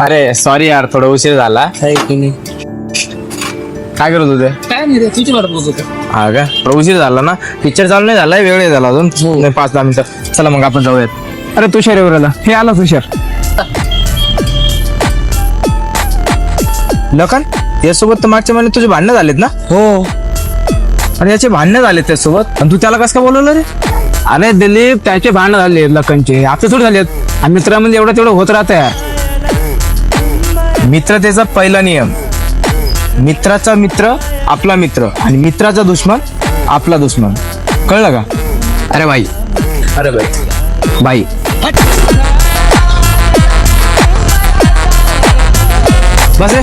अरे सॉरी यार थोडा उशीर झाला. की काय करत होते? काय नाही रे तुझी वाट बघत होतो. हा का? थोडा उशीर झाला ना? पिक्चर चालू नाही झालाय वेळ नाही झाला अजून. नाही, पाच दहा मिनिटं. चला मग आपण जाऊयात. अरे तुषार येऊ राहिला. हे आला तुषार. लखन यासोबत तर मागच्या महिन्यात तुझे भांडणं झालेत ना? हो. आणि याचे भांडणं झालेत त्यासोबत? आणि तू त्याला कसं काय बोलवलं रे? अरे दिलीप त्याचे भांडण झाले लखनचे आपले थोडे झालेत. आणि मित्रामध्ये एवढं तेवढं होत राहत यार मित्रतेचा पहिला नियम. मित्राचा मित्र आपला मित्र आणि मित्राचा दुश्मन आपला दुश्मन. कळलं का? अरे भाई अरे बाई. भाई बस रे.